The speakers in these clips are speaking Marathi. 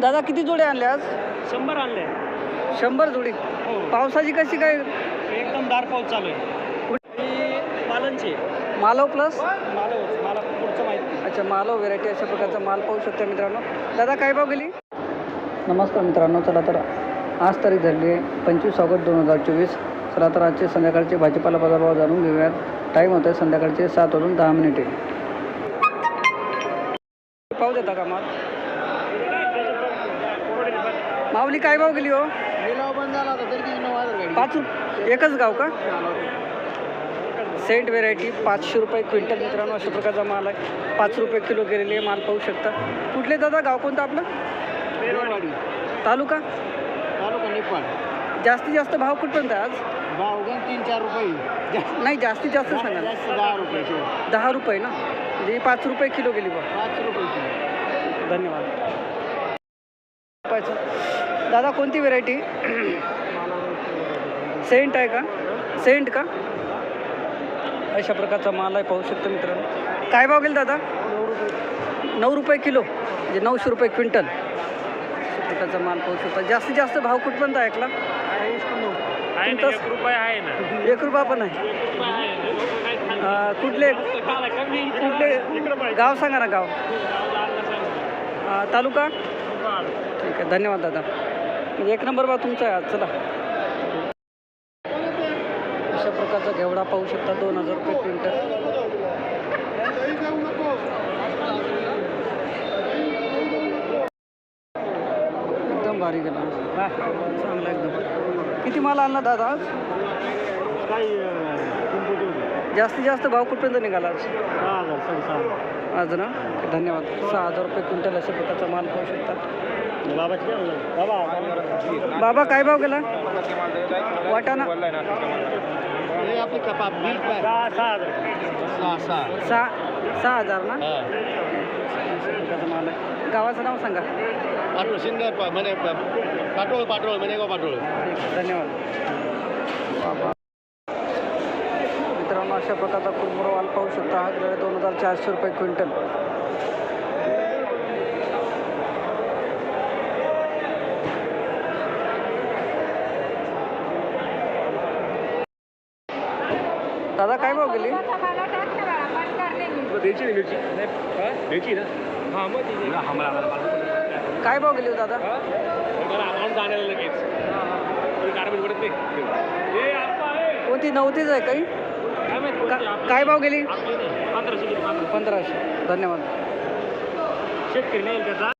दादा किती जोडे आणले आज? शंभर आणले. शंभर जोडी. हो. पावसाची कशी काय? एकदम दार पाऊस चालू आहे. आणि मालांचे मालव प्लस मालव मला पुढचं माहिती अच्छा मालव व्हेरायटी अशा प्रकारचा माल पाहू शकता मित्रांनो. दादा काय भाव गेली? नमस्कार मित्रांनो चला तर आज तारीख झाली आहे. पंचवीस ऑगस्ट दोन हजार चोवीस. चला तर आजचे संध्याकाळचे भाजीपाला बाजारभाव जाणून घेऊयात. टाईम होतं आहे संध्याकाळचे सात वाजून दहा मिनिटे पाहू देता का माल? माऊली काय भाव गेली हो? लिलाव बंद झाला होता तरी किती नऊ हजार गाडी पाच रुप एकच गाव का? सेंट व्हेरायटी पाचशे रुपये क्विंटल मित्रांनो अशा प्रकारचा माल आहे. पाच रुपये किलो गेलेली आहे माल पाहू शकता. कुठले दादा गाव कोणतं आपलं? बेलवाडी तालुका? तालुका निपाड जास्तीत जास्त भाव कुठपर्यंत आहे आज? भाव गण तीन चार रुपये. जास्त नाही जास्तीत जास्त सांगा ना. जास्त दहा रुपये शेवट. दहा रुपये ना? म्हणजे पाच रुपये किलो गेली बा. पाच रुपये किलो. धन्यवाद. दादा कोणती व्हेरायटी सेंट आहे का? सेंट का? अशा प्रकारचा माल आहे पाहू शकतो मित्रांनो. काय भाव गेल दादा? नऊ रुपये किलो म्हणजे नऊशे रुपये क्विंटल. अशा प्रकारचा माल पाहू शकता. जास्तीत जास्त भाव कुठपर्यंत आहे ऐकला एक रुपये आहे ना. एक रुपया पण आहे. कुठले कुठले गाव सांगा ना गाव. तालुका? ठीक आहे धन्यवाद दादा. एक नंबर बा तुमचा आहे आज चला. अशा प्रकारचा घेवडा पाहू शकता दोन हजार रुपये क्विंटल. एकदम भारी गेला. चांगला एकदम. किती माल आणला दादा आज? जास्तीत जास्त भाव कुठपर्यंत निघाला आज? आज ना धन्यवाद. सहा हजार रुपये क्विंटल अशा प्रकारचा माल पाहू शकता. बाबाची काय म्हणलं? बाबा बाबा काय भाव गेला? वाटाणा. सहा सहा हजार ना? माल आहे गावाचं नाव सांगा. पाटोळ सिन्नर पा- म्हणे प- पाटोळ पाटोळ म्हणे पाटोळ. धन्यवाद. अशा प्रकारचा कुरमुरा माल पाहू शकता हा. गेला दोन हजार चारशे रुपये क्विंटल. दादा काय भाव गेली? हा काय भाव गेली हो दादा? कोणती नव्हतीच आहे काही? का- काय भाव गेली? पंधराशे. पंधराशे धन्यवाद. शेतकरी नाही त्याचा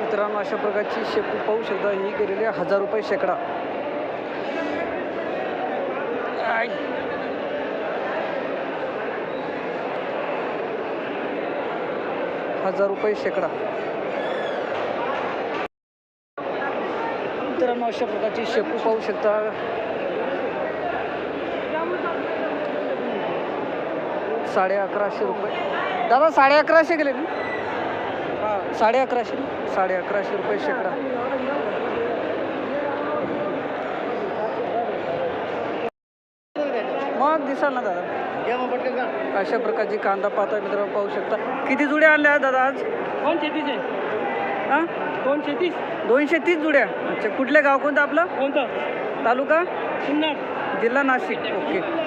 मित्रांनो अशा प्रकारची शेपू पाहू शकता. ही गेलेली आहे हजार रुपये शेकडा. आय. हजार रुपये शेकडा. मित्रांनो अशा प्रकारची शेपू पाहू शकता. साडे अकराशे रुपये. दादा साडे अकराशे गेले ना? साडे अकराशे. साडे अकराशे रुपये शेकडा. मग दिसाल ना दादा? अशा प्रकारची कांदा पाता मित्रांनो पाहू शकता. किती जुड्या आणल्या दादा आज? कोण शेतीच. आहे हां? कोण शेतीस दोनशे तीस जुड्या. अच्छा कुठले गाव कोणतं आपलं? कोणतं? तालुका? जिल्हा नाशिक. ओके.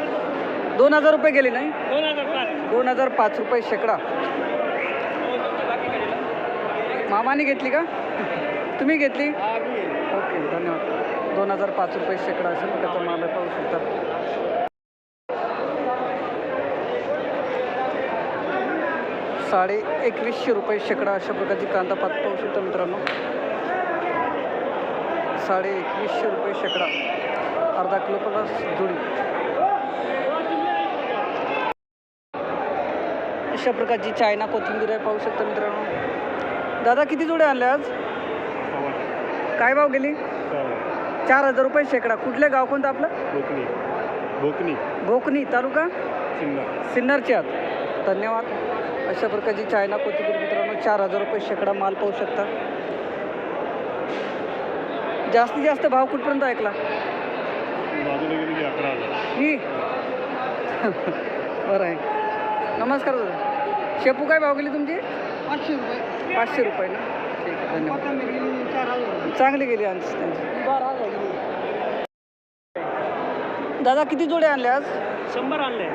दोन हजार रुपये गेले नाही? दोन हजार पाच. दोन हजार पाच रुपये शेकडा. मामाने घेतली का? तुम्ही घेतली? ओके धन्यवाद. दोन हजार पाच रुपये शेकडा अशा प्रकारचा माल पाहू शकता साडे एकवीसशे रुपये शेकडा अशा प्रकारची कांदा पात पाहू शकता मित्रांनो. साडे एकवीसशे रुपये शेकडा. अर्धा किलो प्लस जुडी. अशा प्रकारची चायना कोथिंबीर आहे पाहू शकता मित्रांनो. दादा किती जोडे आणले आज? काय भाव गेली? चार हजार रुपये शेकडा. कुठले गाव कोणतं आपलं? भोकणी भोकणी भोकनी तालुका? सिन्नर. सिन्नरचे आहात. धन्यवाद. अशा प्रकारची चायना कोथिंबीर मित्रांनो चार हजार रुपये शेकडा माल पाहू शकता. जास्तीत जास्त भाव कुठपर्यंत ऐकला? बरं आहे. नमस्कार दादा. शेपू काय भाव गेली तुमची? पाचशे रुपये. पाचशे रुपये ना. ठीक आहे धन्यवाद. चांगली गेली आज त्यांची. दादा किती जोडे आणले आज? शंभर आणले.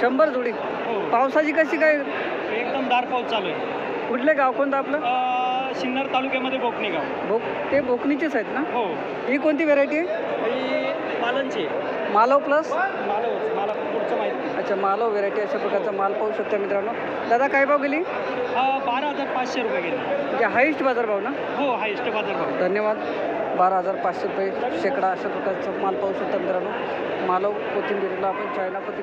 शंभर जोडी. हो. पावसाची कशी काय? एकदम दार पाऊस चालू आहे. कुठले गाव कोणतं आपलं? अं, सिन्नर तालुक्यामध्ये बोकणे गाव. भोक ते भोकणीचेच आहेत ना? हो. ही कोणती व्हेरायटी आहे? ही मालव प्लस मला मला पुढचं माहिती. अच्छा मालव व्हेरायटी अशा प्रकारचा माल पाहू शकता मित्रांनो. दादा काय भाव गेली? बारा हजार पाचशे रुपये गेले. म्हणजे हाईस्ट बाजार भाव ना? हो हायस्ट बाजार भाव. धन्यवाद. बारा हजार पाचशे रुपये शेकडा अशा प्रकारचा माल पाहू शकता मित्रांनो. मालव कोथिंबीरला आपण चायना पती